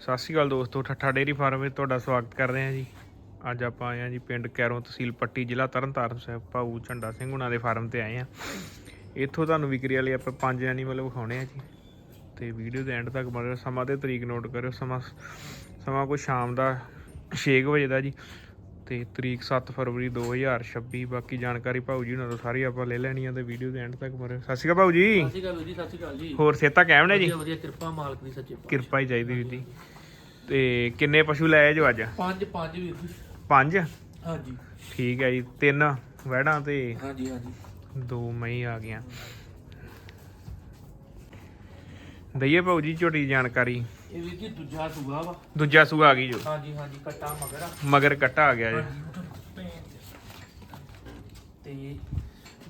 ਸਤਿ ਸ਼੍ਰੀ ਅਕਾਲ ਦੋਸਤੋ, ਠੱਠਾ dairy farm ਵਿੱਚ ਤੁਹਾਡਾ ਸਵਾਗਤ ਕਰਦੇ ਹਾਂ ਜੀ। ਅੱਜ ਆਪਾਂ ਆਏ ਹਾਂ ਜੀ ਪਿੰਡ ਕੈਰੋਂ ਤਹਿਸੀਲ ਪੱਟੀ, ਜ਼ਿਲ੍ਹਾ ਤਰਨਤਾਰਨ ਸਾਹਿਬ, ਭਾਊ ਝੰਡਾ ਸਿੰਘ ਉਹਨਾਂ ਦੇ ਫਾਰਮ ਤੇ ਆਏ ਹਾਂ। ਇੱਥੋਂ ਤੁਹਾਨੂੰ ਵਿਕਰੀ ਵਾਲੇ ਆਪਾਂ ਪੰਜ ਐਨੀਮਲ ਵਿਖਾਉਣੇ ਆ ਜੀ। ਤੇ ਵੀਡੀਓ ਦੇ ਐਂਡ ਤੱਕ ਬਣੇ ਸਮਾਂ ਤੇ ਤਰੀਕ ਨੋਟ ਕਰਿਓ, ਸਮਾਂ ਸਮਾਂ ਕੋਈ ਸ਼ਾਮ ਦਾ 6 ਵਜੇ ਦਾ ਜੀ। ਤੇ ਤਰੀਕ 7 ਫਰਵਰੀ 2026 ਬਾਕੀ ਜਾਣਕਾਰੀ ਭਾਊ ਜੀ ਉਹਨਾਂ ਤੋਂ ਸਾਰੀ ਆਪਾਂ ਲੈ ਲੈਣੀ ਆ ਤੇ ਵੀਡੀਓ ਦੇ ਐਂਡ ਤੱਕ ਬਣੇ ਸਤਿ ਸ਼੍ਰੀ ਅਕਾਲ ਭਾਊ ਜੀ। ਸਤਿ ਸ਼੍ਰੀ ਅਕਾਲ ਜੀ ਸਤਿ ਸ਼੍ਰੀ ਅਕਾਲ ਜੀ। ਹੋਰ ਸੇਤਾ ਕਾਇਮ ਨੇ ਜੀ? ਵਧੀਆ ਵਧੀਆ ਕਿਰਪਾ ਮਾਲਕ ਦੀ ਸੱਚੇ। ਕਿਰਪਾ ਹੀ ਚਾਹੀਦੀ ਵੀਰ ਜੀ। ਤੇ ਕਿੰਨੇ ਪਸ਼ੂ ਲਏ ਜੋ ਅੱਜ? ਪੰਜ ਪੰਜ ਵੀਰ ਜੀ। ਪੰਜ? ਹਾਂਜੀ। ਠੀਕ ਹੈ ਜੀ ਤਿੰਨ ਵੈੜਾਂ ਤੇ ਹਾਂਜੀ ਹਾਂਜੀ। ਦੋ ਮਈ ਆ ਗਈਆਂ। ਦਈਏ ਭਾਊ ਜੀ ਝੋਟੀ ਜਾਣਕਾਰੀ। ਇਹ ਵੀਰ ਜੀ ਦੂਜਾ ਸੂਆ ਵਾ? ਦੂਜਾ ਸੂਆ ਆ ਗਈ ਜੋ। ਹਾਂਜੀ ਹਾਂਜੀ ਕੱਟਾ ਮਗਰਾ ਮਗਰ ਕੱਟਾ ਆ ਗਿਆ ਜੀ। ਹਾਂਜੀ ਤੇ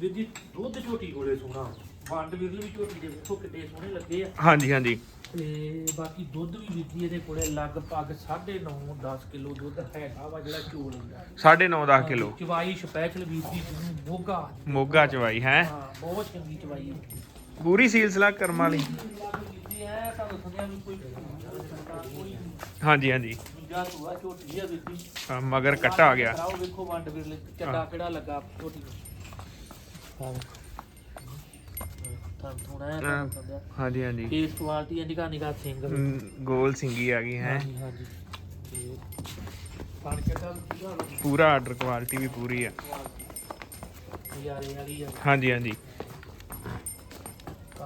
ਵੀਰ ਜੀ ਦੁੱਧ ਝੋਟੀ ਕੋਲੇ ਸੋਣਾ ਵੰਡ ਵੀਰ ਵੀ ਝੋਟੀ ਦੇ ਵੇਖੋ ਕਿੱਡੇ ਸੋਹਣੇ ਲੱਗੇ ਆ। ਹਾਂਜੀ ਹਾਂਜੀ। ਤੇ ਬਾਕੀ ਦੁੱਧ ਵੀ ਵੀਰ ਜੀ ਇਹਦੇ ਕੋਲੇ ਲਗਭਗ 9.5 10 ਕਿਲੋ ਦੁੱਧ ਹੈਗਾ ਵਾ ਜਿਹੜਾ ਚੋਲ ਹੁੰਦਾ। 9.5 10 ਕਿਲੋ। ਚਵਾਈ ਸਪੈਸ਼ਲ ਵੀਰ ਜੀ ਜਿਹਨੂੰ ਮੋਗਾ। ਮੋਗਾ ਚਵਾਈ ਹੈ? ਹਾਂ ਬਹੁਤ ਚੰਗੀ ਚਵਾਈ ਹੈ। ਪੂਰੀ ਸੀਲਸਲਾ ਕਰਮ ਵਾਲੀ ਹਾਂਜੀ ਹਾਂਜੀ। ਹਾਂ, ਮਗਰ ਕੱਟਾ ਆ ਗਿਆ। ਆਓ ਵੇਖੋ ਵੰਡ ਵਿਰਲੇ ਚੱਡਾ ਕਿਹੜਾ ਲੱਗਾ ਛੋਟੀ ਹਾਂ। ਤਾਂ ਥੋੜਾ ਜਿਹਾ ਤੁਹਾਨੂੰ ਦੱਸਿਆ ਹਾਂਜੀ ਹਾਂਜੀ। ਫੇਸ ਕੁਆਲਿਟੀ ਹੈ ਨਿਕਾ ਨਿਕਾ ਸਿੰਘ। ਹਮ, ਗੋਲ ਸਿੰਗੀ ਆ ਗਈ ਹੈ। ਹਾਂਜੀ ਹਾਂਜੀ। ਤੇ ਪਾਣ ਚੱਡਾ ਪੂਰਾ ਪੂਰਾ ਆਰਡਰ ਕੁਆਲਿਟੀ ਵੀ ਪੂਰੀ ਆ। ਯਾਰੇ ਵਾਲੀ ਆ। ਹਾਂਜੀ ਹਾਂਜੀ।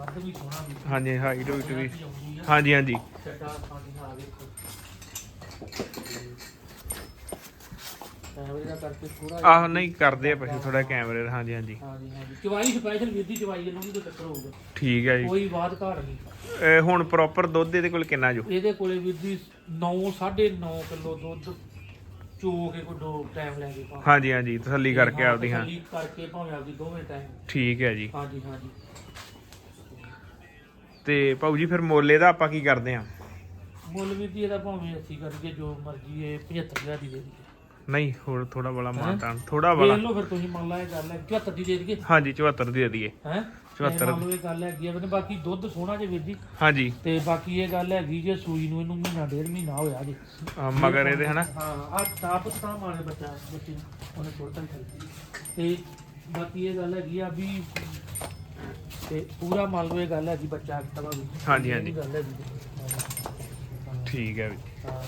ਕੱਦ ਵੀ ਸੋਹਣਾ ਵੀ ਹਾਂਜੀ ਹਾਈਟ ਵੀ। ਵੀ ਆਉਂਦੀ ਆ ਹਾਂਜੀ ਹਾਂਜੀ। ਚੱਡਾ ਸਾਡੀ ਆ ਵੇਖੋ ਕੈਮਰੇ ਦਾ ਕਰਕੇ ਥੋੜਾ ਆਹ ਨਹੀਂ ਕਰਦੇ ਆ ਪਸ਼ੂ ਥੋੜਾ ਕੈਮਰੇ ਦਾ। ਹਾਂਜੀ ਹਾਂਜੀ। ਹਾਂਜੀ ਹਾਂਜੀ ਚਵਾਈ ਸਪੈਸ਼ਲ ਵੀਰ ਦੀ ਚਵਾਈ ਇਹਨੂੰ ਵੀ ਕੋਈ ਚੱਕਰ ਹੋਊਗਾ ਠੀਕ ਹੈ ਜੀ। ਕੋਈ ਬਾਤ ਘਾਟ ਨਹੀਂ ਇਹ ਹੁਣ ਪ੍ਰੋਪਰ ਦੁੱਧ ਇਹਦੇ ਕੋਲ ਕਿੰਨਾ ਜੋ? ਇਹਦੇ ਕੋਲੇ ਵੀਰ ਦੀ 9 9.5 ਕਿਲੋ ਦੁੱਧ ਚੋ ਕੇ ਕੋਈ ਦੋ ਟਾਈਮ ਲੈ ਕੇ ਭਾਵੇਂ ਹਾਂਜੀ ਹਾਂਜੀ। ਤਸੱਲੀ ਕਰਕੇ ਆਪਦੀ ਹਾਂ। ਤਸੱਲੀ ਕਰਕੇ ਭਾਵੇਂ ਆਪਦੀ ਦੋਵੇਂ ਟਾਈਮ ਠੀਕ ਹੈ ਜੀ। ਹਾਂਜੀ ਹਾਂਜੀ। ਤੇ ਭਾਊ ਜੀ ਫਿਰ ਮੁੱਲ ਇਹਦਾ ਆਪਾਂ ਕੀ ਕਰਦੇ ਆ ਮੁੱਲ ਵੀਰ ਦੀ ਇਹਦਾ ਭਾਵੇਂ ਅਸੀਂ ਕਰਕੇ ਜੋ ਮਰਜ਼ੀ ਇਹ 75000 ਦੀ ਦੇ ਦਈਏ। ਨਹੀਂ ਹੋਰ ਥੋੜਾ ਬੜਾ ਮਾਨਤਾਨ ਥੋੜਾ ਵੇਖ ਬੜਾ ਲਓ ਫਿਰ ਤੁਸੀਂ ਮੰਨ ਲਾ ਇਹ ਗੱਲ ਹੈ 74 ਦੀ ਦੇ ਦਈਏ। ਹਾਂਜੀ 74 ਦੇ ਦਈਏ। ਹੈ? 74 ਮੰਨ ਲਓ ਇਹ ਗੱਲ ਹੈਗੀ ਆ ਵੀ ਬਾਕੀ ਦੁੱਧ ਸੋਹਣਾ ਜੇ ਵੀਰ ਦੀ ਹਾਂਜੀ। ਤੇ ਬਾਕੀ ਇਹ ਗੱਲ ਹੈਗੀ ਜੇ ਸੂਈ ਨੂੰ ਇਹਨੂੰ ਮਹੀਨਾ ਡੇਢ ਮਹੀਨਾ ਹੋਇਆ ਜੀ। ਮਗਰ ਇਹਦੇ ਹਨਾ? ਹਾਂ ਆ ਤਾਪ ਤਾਂ ਮਾਰੇ ਬੱਚਾ ਬੱਚੇ ਨੂੰ, ਉਹਨੇ ਛੋਟਾ ਹੀ ਤੇ ਬਾਕੀ ਇਹ ਗੱਲ ਹੈਗੀ ਆ ਵੀ ਤੇ ਪੂਰਾ ਮੰਨ ਲਓ ਇਹ ਗੱਲ ਹੈਗੀ ਬੱਚਾ ਤਵਾ ਵੀ। ਹਾਂਜੀ, ਹਾਂਜੀ। ਗੱਲ ਹੈਗੀ ਠੀਕ ਹੈ ਵੀ। ਹਾਂ।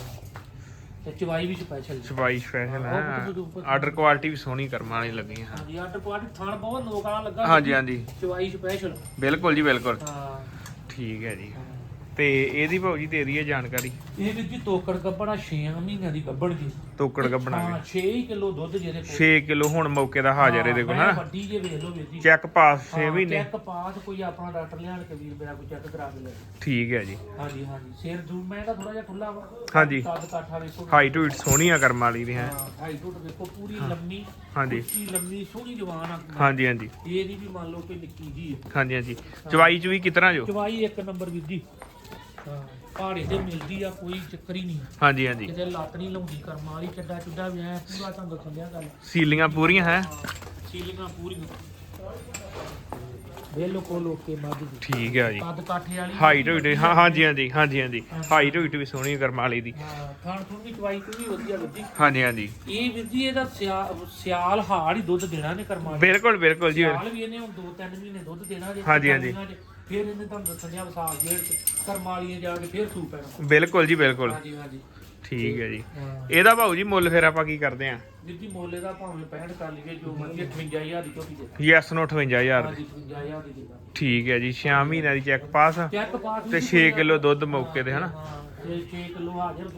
ਤੇ ਚਵਾਈ ਵੀ ਸਪੈਸ਼ਲ ਸਫ਼ਾਈ ਸਪੈਸ਼ਲ ਹੈ ਹਾਂ, ਆਰਡਰ ਕੁਆਲਿਟੀ ਵੀ ਸੋਹਣੀ ਕਰਮ ਵਾਲੀ ਲੱਗੀ ਹਾਂ ਹਾਂਜੀ ਆਟਰ ਕੁਆਟ ਥਾਣ ਬਹੁਤ ਲੋਕਾਂ ਲੱਗਾ ਹਾਂਜੀ ਹਾਂਜੀ। ਚਵਾਈ ਸਪੈਸ਼ਲ ਬਿਲਕੁਲ ਜੀ ਬਿਲਕੁਲ। ਹਾਂ। ਠੀਕ ਹੈ ਜੀ। ਤੇ ਇਹਦੀ ਭਾਊ ਜੀ ਦੇ ਦਈਏ ਜਾਣਕਾਰੀ। ਇਹ ਵੀ ਜੀ ਤੋਕੜ ਗੱਬਣਾ 6 ਮਹੀਨਿਆਂ ਦੀ ਗੱਬਣ ਜੀ ਤੋਕੜ ਗੱਬਣਾ ਹਾਂ 6 ਕਿਲੋ ਦੁੱਧ ਜਿਹਦੇ ਕੋਲ। 6 ਕਿਲੋ ਹੁਣ ਮੌਕੇ ਦਾ ਹਾਜ਼ਰ ਇਹਦੇ ਕੋਲ ਹਾਂ, ਹਨਾ ਵੱਡੀ ਜੇ ਵੇਖ ਲਓ ਵੀਰ ਜੀ। ਚੈੱਕ ਪਾਸ 6 ਹਾਂ, ਮਹੀਨੇ। ਚੈੱਕ ਪਾਸ ਕੋਈ ਆਪਣਾ ਡਾਕਟਰ ਲਿਆਣ ਕੇ ਵੀਰ ਮੇਰਾ ਕੋਈ ਚੈੱਕ ਕਰਾ ਕੇ ਲੈ। ਠੀਕ ਹੈ ਜੀ। ਹਾਂਜੀ ਹਾਂਜੀ। ਸਿਰ ਦੂ ਮੈਂ ਤਾਂ ਥੋੜਾ ਜਿਹਾ ਖੁੱਲਾ ਵਾ। ਹਾਂਜੀ। ਕੱਦ ਕਾਠਾ ਵੇਖੋ ਹਾਈਟ ਹੂਟ ਸੋਹਣੀ ਆ ਕਰਮ ਵਾਲੀ ਦੀ ਹੈ। ਹਾਈਟ ਹੂਟ ਵੇਖੋ ਪੂਰੀ ਲੰਮੀ ਹਾਂਜੀ। ਉੱਚੀ ਲੰਮੀ ਸੋਹਣੀ ਜਵਾਨ ਆ। ਹਾਂਜੀ ਹਾਂਜੀ। ਇਹ ਦੀ ਵੀ ਮੰਨ ਲਓ ਕਿ ਨਿੱਕੀ ਜੀ ਹਾਂਜੀ ਹਾਂਜੀ। ਚਵਾਈ ਚ ਵੀ ਕਿਤਨਾ ਜੋ? ਚਵਾਈ ਇੱਕ ਨੰਬਰ ਵੀਰ ਜੀ। ਹਾਂ ਪਹਾੜੇ ਤੇ ਮਿਲਦੀ ਆ ਕੋਈ ਚੱਕਰ ਹੀ ਨਹੀਂ। ਹਾਂਜੀ ਹਾਂਜੀ। ਕਿਤੇ ਲੱਤ ਨਹੀਂ ਲਾਉਂਦੀ ਕਰਮਾਂ ਵਾਲੀ ਚੱਡਾ ਚੁੱਡਾ ਵੀ ਐ ਪੂਰਾ ਤੁਹਾਨੂੰ ਦੱਸਣ ਦਿਆ ਗੱਲ। ਸੀਲੀਆਂ ਪੂਰੀਆਂ ਹੈ? ਸੀਲਿੰਗਾਂ ਪੂਰੀਆਂ। ਬਿਲਕੁਲ ਓਕੇ ਮੱਝ ਦੀ ਠੀਕ ਹੈ ਜੀ। ਕੱਦ ਕਾਠੇ ਵਾਲੀ ਹਾਈਟ ਹੂਟ ਹਾਂ ਹਾਂਜੀ ਹਾਂਜੀ ਹਾਂਜੀ ਹਾਂਜੀ। ਹਾਈਟ ਹੂਟ ਵੀ ਸੋਹਣੀ ਕਰਮ ਵਾਲੀ ਦੀ। ਹਾਂ ਖਾਣ ਖੂਣ ਦੀ ਚਵਾਈ ਕੋਈ ਵੀ ਵਧੀਆ ਲੱਗੀ। ਹਾਂਜੀ ਹਾਂਜੀ। ਇਹ ਵੀਰ ਜੀ ਇਹਦਾ ਸਿਆ- ਸਿਆਲ ਹਾੜ ਹੀ ਦੁੱਧ ਦੇਣਾ ਨੇ ਕਰਮਾਂ ਚ। ਬਿਲਕੁਲ ਬਿਲਕੁਲ ਜੀ। ਸਿਆਲ ਵੀ ਇਹਨੇ ਹੁਣ 2-3 ਮਹੀਨੇ ਦੁੱਧ ਦੇਣਾ ਜੇ ਹਾਂਜੀ, ਹਾਂਜੀ। ਗਰਮੀਆਂ 'ਚ ਫਿਰ ਇਹਨੇ ਤੁਹਾਨੂੰ ਦੱਸਣ ਦਿਆ ਵਿਸਾਖ ਜੇੜ ਕਰਮਾਂ ਵਾਲੀਆਂ ਜਾ ਕੇ ਫਿਰ ਸੂ ਪੈਣਾ। ਬਿਲਕੁਲ ਜੀ ਬਿਲਕੁਲ। ਹਾਂਜੀ ਹਾਂਜੀ। ਠੀਕ ਹੈ ਜੀ। ਹਾਂ। ਇਹਦਾ ਭਾਊ ਜੀ ਮੁੱਲ ਫਿਰ ਆਪਾਂ ਕੀ ਕਰਦੇ ਆ ਵੀਰ ਜੀ ਮੋਲੇ ਦਾ ਭਾਵੇਂ 65 ਕਰ ਲਈਏ ਜੋ ਮਰਜ਼ੀ 58000 ਦੀ ਝੋਟੀ ਦੇ ਯੈਸ ਨੋ 58000 ਹਾਂਜੀ 58000 ਦੀ ਦੇਗਾ। ਠੀਕ ਹੈ ਜੀ 6 ਮਹੀਨਿਆਂ ਦੀ ਚੈੱਕ ਪਾਸ। ਚੈੱਕ ਪਾਸ ਤੇ 6 ਕਿਲੋ ਦੁੱਧ ਮੌਕੇ ਤੇ ਹਨਾ? ਹਾਂ ਤੇ 6 ਕਿਲੋ ਹਾਜ਼ਰ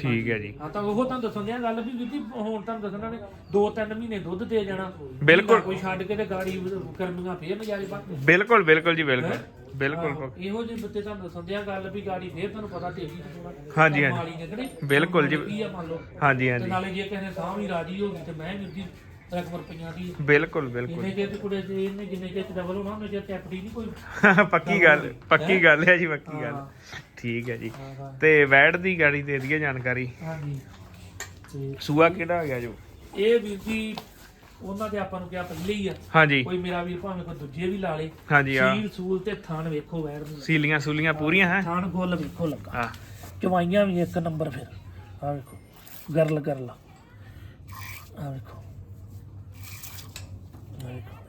ਠੀਕ ਹੈ ਜੀ। ਹਾਂ ਤਾਂ ਉਹ ਤੁਹਾਨੂੰ ਦੱਸਣ ਦਿਆ ਗੱਲ ਵੀ ਜੀ ਹੁਣ ਤੁਹਾਨੂੰ ਦੱਸਣਾ ਨੇ 2-3 ਮਹੀਨੇ ਦੁੱਧ ਦੇ ਜਾਣਾ। ਬਿਲਕੁਲ। ਕੋਈ ਛੱਡ ਕੇ ਤੇ ਗਾੜੀ ਕਰਨੀਆਂ ਫੇਰ ਨਜ਼ਾਰੇ ਬਾਕੀ ਬਿਲਕੁਲ ਬਿਲਕੁਲ ਜੀ ਬਿਲਕੁਲ। ਬਿਲਕੁਲ ਇਹੋ ਜਿਹੇ ਬੱਤੇ ਤੁਹਾਨੂੰ ਦੱਸਣ ਦਿਆ ਗੱਲ ਵੀ ਗਾੜੀ ਫੇਰ ਤੁਹਾਨੂੰ ਪਤਾ ਤੇਜ਼ੀ ਤੇ ਥੋੜਾ ਹਾਂਜੀ, ਹਾਂਜੀ। ਮਾਲੀ ਨਿਕਲੇ ਬਿਲਕੁਲ ਜੀ। ਕੀ ਆ ਮੰਨ ਲਓ। ਹਾਂਜੀ ਤੇ ਹਾਂਜੀ ਨਾਲੇ ਜੇ ਕਿਸੇ ਨੇ ਸਾਹ ਵੀ ਰਾਜੀ ਹੋ ਗਈ ਤੇ ਮੈਂ ਵੀਰ ਜੀ ਰਕਮ ਰੁਪਈਆਂ ਦੀ। ਬਿਲਕੁਲ ਬਿਲਕੁਲ। ਇਹਨੇ ਜੇ ਤੇ ਕੁੜੇ ਤੇ ਇਹਨੇ ਜਿੰਨੇ ਜੇ ਡਬਲ ਹੋਣਾ ਉਹਨੇ ਜੇ ਚੈਪਟੀ ਨਹੀਂ ਕੋਈ। ਪੱਕੀ ਗੱਲ ਪੱਕੀ ਗੱਲ ਹੈ ਜੀ ਪੱਕੀ ਗੱਲ। ਠੀਕ ਹੈ ਜੀ। ਹਾਂ ਹਾਂ। ਤੇ ਵੈਟ ਦੀ ਗਾੜੀ ਦੇ ਦਈਏ ਜਾਣਕਾਰੀ। ਹਾਂਜੀ। ਤੇ ਸੂਆ ਕਿਹੜਾ ਆ ਗਿਆ ਜੋ? ਇਹ ਵੀਰ ਜੀ ਉਹਨਾਂ ਦੇ ਆਪਾਂ ਨੂੰ ਕਿਹਾ ਪਹਿਲੇ ਹੀ ਆ। ਹਾਂਜੀ। ਕੋਈ ਮੇਰਾ ਵੀਰ ਭਾਵੇਂ ਕੋਈ ਦੂਜੇ ਵੀ ਲਾ ਲੇ। ਹਾਂਜੀ ਆ ਸੀਲ ਸੂਲ ਤੇ ਥਣ ਵੇਖੋ ਵੈਰ ਨੂੰ। ਸੀਲੀਆਂ ਸੂਲੀਆਂ ਪੂਰੀਆਂ ਹੈ? ਥਣ ਗੋਲ ਵੇਖੋ ਲੱਗਾ। ਆ ਚਵਾਈਆਂ ਵੀ ਇੱਕ ਨੰਬਰ ਫਿਰ। ਆ ਵੇਖੋ। Girl girl. ਆ ਵੇਖੋ।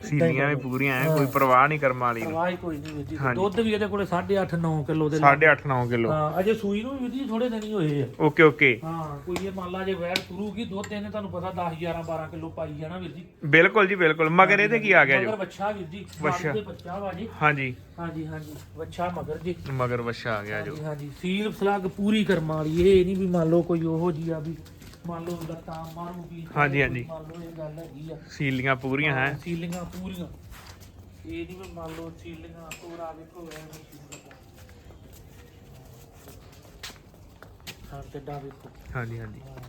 ਸੀਲੀਆਂ ਵੀ ਪੂਰੀਆਂ ਐ ਕੋਈ ਪਰਵਾਹ ਨਹੀਂ ਕਰਮ ਵਾਲੀ ਨੂੰ। ਆਵਾਜ਼ ਕੋਈ ਨਹੀਂ ਵੀਰ ਜੀ ਹਾਂਜੀ। ਦੁੱਧ ਵੀ ਇਹਦੇ ਕੋਲੇ 8.5 9 ਕਿਲੋ ਦੇ 8.5 9 ਕਿਲੋ। ਹਾਂ ਅਜੇ ਸੂਈ ਨੂੰ ਵੀ ਵੀਰ ਜੀ ਥੋੜੇ ਦਿਨ ਹੀ ਹੋਏ ਆ। Okay okay. ਹਾਂ ਕੋਈ ਇਹ ਮੰਨ ਲਾ ਜੇ ਵੈੜ ਤੁਰੂਗੀ ਦੁੱਧ ਇਹਨੇ ਤੁਹਾਨੂੰ ਪਤਾ 10 11 12 ਕਿਲੋ ਪਾਈ ਜਾਣਾ ਵੀਰ ਜੀ। ਬਿਲਕੁਲ ਜੀ ਬਿਲਕੁਲ। ਮਗਰ ਇਹਦੇ ਕੀ ਆ ਗਿਆ ਮਗਰ ਜੋ ਬੱਚਾ ਵੀਰ ਜੀ ਵੱਛਾ। ਦੇ ਬੱਚਾ ਵਾ ਜੀ। ਹਾਂਜੀ। ਹਾਂਜੀ ਹਾਂਜੀ। ਬੱਚਾ ਮਗਰ ਜੀ। ਮਗਰ ਵਛਾ ਆ ਗਿਆ ਜੋ। ਹਾਂਜੀ ਹਾਂਜੀ। ਸੀਲ ਸਲੱਗ ਪੂਰੀ ਕਰਮ ਵਾਲੀ ਇਹ ਨਹੀਂ ਵੀ ਮੰਨ ਲਓ ਕੋਈ ਉਹੋ ਜੀ ਆ ਵੀ ਮੰਨ ਲਓ ਲੱਤਾਂ ਮਾਰੂਗੀ ਹਾਂਜੀ, ਹਾਂਜੀ। ਮੰਨ ਲਓ ਇਹ ਗੱਲ ਹੈਗੀ ਆ। ਸੀਲੀਆਂ ਪੂਰੀਆਂ ਹੈ ਸੀਲਿੰਗਾਂ ਪੂਰੀਆਂ। ਇਹ ਨਹੀਂ ਵੀ ਮੰਨ ਲਓ ਸੀਲਿੰਗਾਂ ਤੋਰਾ ਵੇਖੋ ਐਵੇਂ ਸੀਲਿੰਗਾਂ ਹਾਂ ਕਿੱਡਾ ਵੇਖੋ ਹਾਂਜੀ ਹਾਂਜੀ। ਹਾਂ।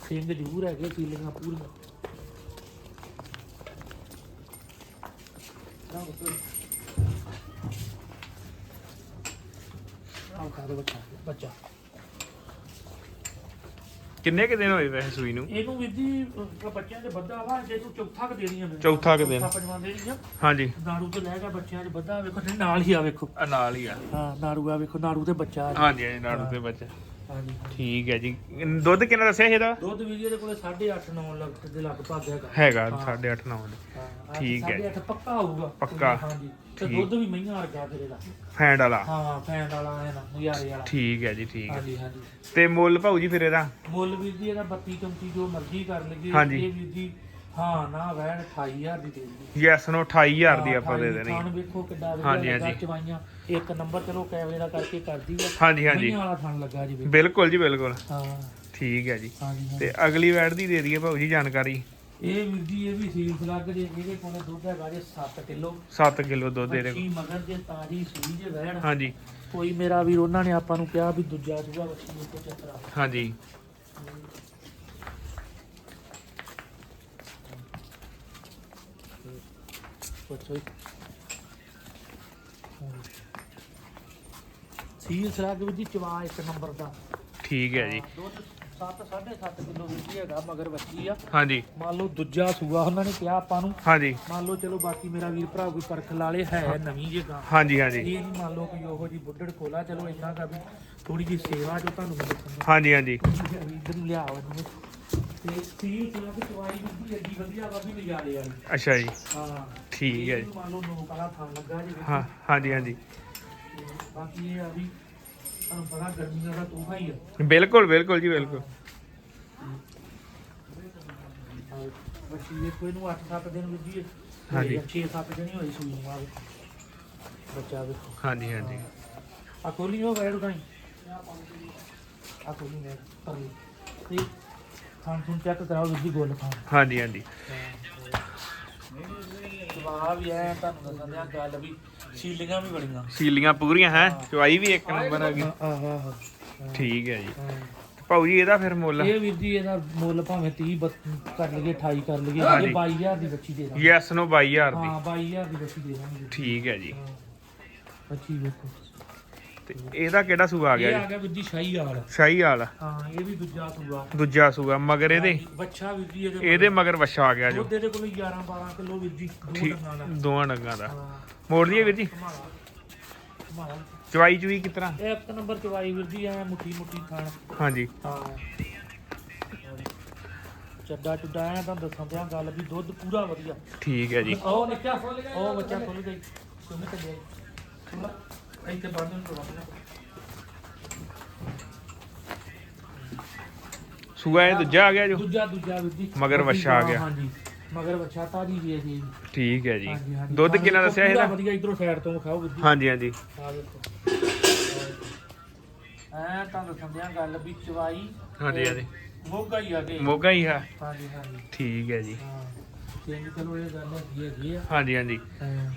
ਸਿੰਘ ਜ਼ਰੂਰ ਹੈਗੇ ਸੀਲਿੰਗਾਂ ਪੂਰੀਆਂ। ਖਾ ਦੋ ਬੱਚਾ ਬੱਚਾ। ਕਿੰਨੇ ਕਿ ਦਿਨ ਹੋਏ ਵੈਸੇ ਸੂਈ ਨੂੰ? ਇਹਨੂੰ ਵੀ ਜੀ ਅਹ ਬੱਚਿਆਂ ਦੇ ਬੱਧਾ ਵਾ ਜੇ ਤੂੰ ਚੌਥਾ ਕ ਦੇਣੀ ਆ ਮੈਨੂੰ ਚੌਥਾ ਕੁ ਪੰਜਵਾਂ ਦੇਣੀ ਆ। ਹਾਂਜੀ। ਨਾੜੂ ਤੇ ਲੈ ਕੇ ਬੱਚਿਆਂ 'ਚ ਬੱਧਾ ਵੇਖੋ ਤੇ ਨਾਲ ਹੀ ਆ ਵੇਖੋ। ਆ ਨਾਲ ਹੀ ਆ। ਹਾਂ ਨਾੜੂ ਆ ਵੇਖੋ ਨਾੜੂ ਤੇ ਬੱਚਾ ਆ। ਹਾਂਜੀ ਹਾਂਜੀ ਨਾੜੂ ਤੇ ਬੱਚਾ। ਹਾਂਜੀ। ਠੀਕ ਹੈ ਜੀ। ਦੁੱਧ ਕਿੰਨਾ ਦੱਸਿਆ ਸੀ ਇਹਦਾ? ਦੁੱਧ ਵੀ ਜੀ ਇਹਦੇ ਕੋਲੇ 8.5 9 ਲੱਖ ਦੇ ਲਗਭਗ ਹੈਗਾ। ਹੈਗਾ ਹਾਂ। 8.5 9 ਹਾਂ, ਠੀਕ ਹੈ। 8.5 ਪੱਕਾ ਹੋਊਗਾ। ਪੱਕਾ। ਹਾਂਜੀ। ਤੇ ਠੀਕ। ਦੁੱਧ ਵੀ ਮਈਆਂ ਵਰਗਾ ਫਿਰ ਇਹਦਾ। ਫੈਂਡ ਵਾਲਾ। ਹਾਂ ਫੈਂਟ ਵਾਲਾ ਹੈ ਨਾ ਮੁਜ਼ਾਰੇ ਵਾਲਾ। ਠੀਕ ਹੈ ਜੀ ਠੀਕ ਹੈ। ਹਾਂਜੀ ਹਾਂਜੀ। ਤੇ ਮੁੱਲ ਭਾਊ ਜੀ ਫਿਰ ਇਹਦਾ? ਮੁੱਲ ਵੀਰ ਜੀ ਇਹਦਾ 32 34 ਜੋ ਮਰਜ਼ੀ ਕਰ ਲਈਏ। ਹਾਂਜੀ। ਇਹ ਵੀਰ ਜੀ ਹਾਂ ਨਾ ਵੈਣ 28000 ਦੀ ਦੇ ਦਿੰਦੀ ਯੈਸ ਨੂੰ 28000 ਦੀ ਆਪਾਂ ਦੇ ਦੇਣੀ। ਥਾਣ ਵੇਖੋ ਕਿੱਡਾ ਹਾਂਜੀ, ਵਧੀਆ ਲੱਗਾ ਹਾਂਜੀ। ਚਵਾਈਆਂ। ਇੱਕ ਨੰਬਰ ਚਲੋ ਕੈਮਰੇ ਦਾ ਕਰਕੇ ਕਰਦੀ ਆ। ਹਾਂਜੀ ਹਾਂਜੀ। ਮਈਆਂ ਵਾਲਾ ਥਾਣ ਲੱਗਾ ਜੀ ਵੇਖੋ। ਬਿਲਕੁਲ ਜੀ ਬਿਲਕੁਲ। ਹਾਂ। ਠੀਕ ਹੈ ਜੀ। ਹਾਂਜੀ ਹਾਂਜੀ। ਤੇ ਅਗਲੀ ਵੈਡ ਦੀ ਦੇ ਦਈਏ ਭਾਊ ਜੀ ਜਾਣਕਾਰੀ। ਇਹ ਵੀਰ ਜੀ ਇਹ ਵੀ ਸੀਲ ਲੱਗ ਜੇ ਇਹਦੇ ਕੋਲੇ ਦੁੱਧ ਹੈਗਾ ਜੇ 7 ਕਿਲੋ। 7 ਕਿਲੋ ਦੁੱਧ ਇਹਦੇ ਕੋਲ। ਬੱਚੀ ਮਗਰ ਜੇ ਤਾਜੀ ਸੂਈ ਜੇ ਵਹਿਣ। ਹਾਂਜੀ। ਕੋਈ ਮੇਰਾ ਵੀਰ ਉਹਨਾਂ ਨੇ ਆਪਾਂ ਨੂੰ ਕਿਹਾ ਵੀ ਦੂਜਾ ਸੂਆ ਬੱਚੀ ਨੂੰ ਕੋ ਚੱਕਰਾ ਹਾਂਜੀ। ਸੀਲ ਸਰਾਗ ਵੀ ਜੀ ਚਵਾ ਇੱਕ ਨੰਬਰ ਦਾ। ਠੀਕ ਹੈ ਜੀ। ਦੁੱਧ 7 7.5 ਕਿਲੋ ਵੀ ਹੈਗਾ ਮਗਰ ਬੱਚੀ ਆ। ਹਾਂਜੀ। ਮੰਨ ਲਓ ਦੂਜਾ ਸੂਆ ਉਹਨਾਂ ਨੇ ਕਿਹਾ ਆਪਾਂ ਨੂੰ। ਹਾਂਜੀ। ਮੰਨ ਲਓ ਚਲੋ ਬਾਕੀ ਮੇਰਾ ਵੀਰ ਭਰਾ ਕੋਈ ਪਰਖ ਲਾਲੇ ਹੈ ਨਵੀਂ ਜੇ ਗਾਂ ਹਾਂਜੀ ਹਾਂਜੀ। ਇਹ ਨਹੀਂ ਮੰਨ ਲਓ ਕਿ ਉਹੋ ਜੀ ਬੁੱਢੜ ਕੋਲਾ ਚਲੋ ਇੰਨਾ ਕਾ ਵੀ ਥੋੜੀ ਜੀ ਸੇਵਾ ਜੋ ਤੁਹਾਨੂੰ ਮੈਂ ਦੱਸਣਾ ਹਾਂਜੀ ਹਾਂਜੀ। ਇਧਰ ਲਿਆਓ ਇਹਨੂੰ। ਤੇ ਤੇ ਵੀ ਚਵਾਈ ਵੀ ਐਡੀ ਵਧੀਆ ਵਾ ਵੀ ਨਜ਼ਾਰੇ ਵਾਲੀ। ਅੱਛਾ ਜੀ। ਹਾਂ। ਠੀਕ ਹੈ ਜੀ। ਇਹਨੂੰ ਮੰਨ ਲਓ ਨੋਕ ਵਾਲਾ ਥਾਂ ਲੱਗਾ ਜੀ ਹਾਂ ਹਾਂਜੀ ਹਾਂਜੀ। ਤੇ ਬਾਕੀ ਇਹ ਆ ਵੀ ਤੁਹਾਨੂੰ ਪਤਾ ਗਰਮੀਆਂ ਦਾ ਤੋਹਫਾ ਹੀ ਆ। ਬਿਲਕੁਲ ਬਿਲਕੁਲ ਜੀ ਬਿਲਕੁਲ। ਬੱਚੀ ਇਹ ਕੋਈ ਨੂੰ 8-7 ਦਿਨ ਵਿੱਜੀ ਹਾਂਜੀ। 6-7 ਦਿਨ ਹੀ ਹੋਈ ਸੂਈ ਨੂੰ ਆ ਵੇਖੋ। ਬੱਚਾ ਵੇਖੋ ਹਾਂਜੀ ਹਾਂਜੀ। ਆ ਕੋਲੀ ਉਹ ਵੈੜ ਉਡਾਈ ਆ ਕੋਲੀ ਵੈੜ ਪਰਲੀ। ਤੇ ਖਾਣ ਚੈੱਕ ਕਰਾਓ ਵਿੱਜੀ ਗੋਲ ਖਾਣ ਹਾਂਜੀ ਹਾਂਜੀ। ਜਵਾਬ ਵੀ ਐ ਤੁਹਾਨੂੰ ਦੱਸਣ ਦਿਆਂ ਗੱਲ ਵੀ ਸੀਲਿੰਗਾਂ ਵੀ ਬੜੀਆਂ। ਸੀਲੀਆਂ ਪੂਰੀਆਂ ਹੈ? ਚਵਾਈ ਵੀ ਇੱਕ ਨੰਬਰ ਆ ਗਈ। ਆਹ ਆਹ ਠੀਕ ਹੈ ਜੀ। ਭਾਊ ਜੀ ਇਹਦਾ ਫਿਰ ਮੁੱਲ? ਇਹ ਵੀਰ ਜੀ ਇਹਦਾ ਮੁੱਲ ਭਾਵੇਂ 30 ਬੱਤ- ਕਰ ਲਈਏ 28 ਕਰ ਲਈਏ। ਇਹ 22000 ਦੀ ਬੱਚੀ ਦੇ ਦਾਂਗੇ। ਯੈਸ ਨੂੰ 22000 ਦੀ। ਹਾਂ 22000 ਦੀ ਬੱਚੀ ਦੇ ਦਾਂਗੇ। ਠੀਕ ਹੈ ਜੀ। ਬੱਚੀ ਵੇਖੋ। ਤੇ ਇਹਦਾ ਕਿਹੜਾ ਸੂਆ ਆ ਇਹ ਗਿਆ ਆ ਜੀ ਗਿਆ ਵੀਰ ਜੀ ਸ਼ਾਹੀ ਵਾਲ ਸ਼ਾਹੀ ਵਾਲਾ ਹਾਂ ਇਹ ਵੀ ਦੂਜਾ ਸੂਆ। ਦੂਜਾ ਸੂਆ ਮਗਰ ਇਹਦੇ? ਬੱਚਾ ਵੀਰ ਜੀ ਇਹਦੇ ਇਹਦੇ ਮਗਰ। ਵਛਾ ਆ ਗਿਆ ਜੋ। ਦੁੱਧ ਇਹਦੇ ਕੋਲ 11 12 ਕਿਲੋ ਵੀਰ ਜੀ ਦੋ ਠੀਕ ਡੰਗਾਂ ਦਾ। ਦੋਵਾਂ ਡੰਗਾਂ ਦਾ। ਹਾਂ। ਮੋੜ ਲਈਏ ਵੀਰ ਜੀ। ਕਮਾਲ ਕਮਾਲ ਚਵਾਈ ਚੁਈ ਇਹ ਇੱਕ ਨੰਬਰ ਚਵਾਈ ਵੀਰ ਜੀ ਐ ਮੁੱਠੀ ਮੁੱਠੀ ਖਾਣ। ਹਾਂਜੀ। ਹਾਂ। ਚੱਡਾ ਚੁੱਡਾ ਐ ਤਾਂ ਦੱਸਾਂ ਪਿਆ ਗੱਲ ਵੀ ਦੁੱਧ ਪੂਰਾ ਵਧੀਆ। ਠੀਕ ਹੈ ਜੀ। ਉਹ ਨਿੱਕਾ ਖੁੱਲ ਗਿਆ। ਉਹ ਬੱਚਾ ਖੁੱਲ ਗਈ ਸੁਣ ਤੇ ਦੇ ਇੱਥੇ ਬੰਦ ਨੂੰ। ਰੋਣਾ ਸੂਆ ਇਹ ਦੂਜਾ ਆ ਗਿਆ ਜੋ? ਦੂਜਾ ਦੂਜਾ ਵੀਰ ਜੀ। ਮਗਰ ਵੱਛਾ ਆ ਗਿਆ। ਹਾਂਜੀ। ਮਗਰ ਵੱਛਾ ਤਾਜੀ ਜੀ ਜੀ ਠੀਕ ਹੈ ਜੀ। ਹਾਂਜੀ ਹਾਂਜੀ। ਦੁੱਧ ਕਿੰਨਾ ਦੱਸਿਆ ਪੂਰਾ ਇਹਦਾ? ਵਧੀਆ ਇਧਰੋਂ ਸਾਈਡ ਤੋਂ ਖਾਓ ਵੀਰ ਜੀ। ਹਾਂਜੀ ਹਾਂਜੀ। ਆ ਵੇਖੋ ਐ ਤਾਂ ਦੱਸਾਂ ਦਿਆਂ ਗੱਲ ਵੀ ਚਵਾਈ ਹਾਂਜੀ ਹਾਂਜੀ। ਮੋਗਾ ਹੀ ਆ ਗਏ। ਮੋਗਾ ਹੀ ਹੈ ਹਾਂਜੀ ਹਾਂਜੀ। ਠੀਕ ਹੈ ਜੀ। ਹਾਂ। ਤੇ ਚਲੋ ਇਹ ਗੱਲ ਹੈਗੀ ਹੈਗੀ ਆ। ਹਾਂਜੀ ਹਾਂਜੀ। ਹਾਂ।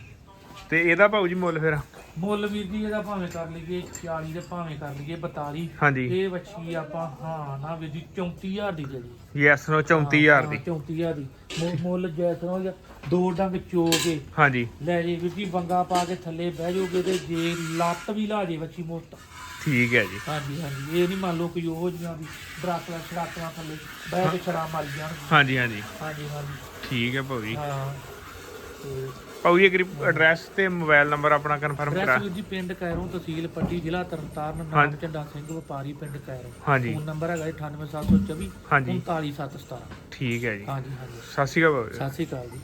ਤੇ ਇਹਦਾ ਭਾਊ ਜੀ ਮੁੱਲ ਫਿਰ? ਮੁੱਲ ਵੀਰ ਜੀ ਇਹਦਾ ਭਾਵੇਂ ਕਰ ਲਈਏ 40 ਦੇ ਭਾਵੇਂ ਕਰ ਲਈਏ 42 ਹਾਂਜੀ। ਇਹ ਵੱਛੀ ਆਪਾਂ ਹਾਂ ਨਾ ਵੀਰ ਜੀ 34000 ਦੀ ਦੇ ਦੀ ਯੈਸ ਨੂੰ 34000 ਦੀ। 34000 ਦੀ। ਮੁ- ਮੁੱਲ ਜੈਸਨੋ ਦੋ ਡੰਗ ਚੋ ਕੇ। ਹਾਂਜੀ। ਲੈ ਜੇ ਵੀਰ ਜੀ ਬੰਗਾ ਪਾ ਕੇ ਥੱਲੇ ਬਹਿ ਜਾਓਗੇ ਤੇ ਜੇ ਲੱਤ ਵੀ ਲਾ ਜੇ ਵੱਛੀ ਮੁੱਤ। ਠੀਕ ਹੈ ਜੀ। ਹਾਂਜੀ ਹਾਂਜੀ। ਇਹ ਨਹੀਂ ਮੰਨ ਲਓ ਕਿ ਉਹ ਜੀਆਂ ਵੀ ਡਰਾਕਲਾ ਛੜਾਕਲਾ ਥੱਲੇ ਬਹਿ ਕੇ ਛੜਾ ਮਾਰੀ ਜਾਣ। ਹਾਂਜੀ ਹਾਂਜੀ। ਹਾਂਜੀ ਹਾਂਜੀ। ਠੀਕ ਹੈ ਜੀ। ਹਾਂ। ਤੇ ਭਾਊ ਜੀ ਇੱਕ ਐਡਰੈਸ ਤੇ ਮੋਬਾਈਲ ਨੰਬਰ ਆਪਣਾ ਕਨਫਰਮ ਕਰਾ। ਐਡਰੈਸ ਜੀ ਪਿੰਡ ਕੈਰੋਂ ਤਹਿਸੀਲ ਪੱਟੀ ਜ਼ਿਲ੍ਹਾ ਤਰਨਤਾਰਨ ਨਾਮ। ਝੰਡਾ ਸਿੰਘ ਵਪਾਰੀ ਪਿੰਡ ਕੈਰੋਂ। ਹਾਂਜੀ। ਫੋਨ ਨੰਬਰ ਹੈਗਾ 98724 ਹਾਂਜੀ। 39717 ਠੀਕ ਹੈ ਜੀ। ਹਾਂਜੀ ਹਾਂਜੀ। ਸਤਿ ਸ਼੍ਰੀ ਅਕਾਲ ਜੀ। ਸਤਿ ਸ਼੍ਰੀ ਅਕਾਲ ਜੀ।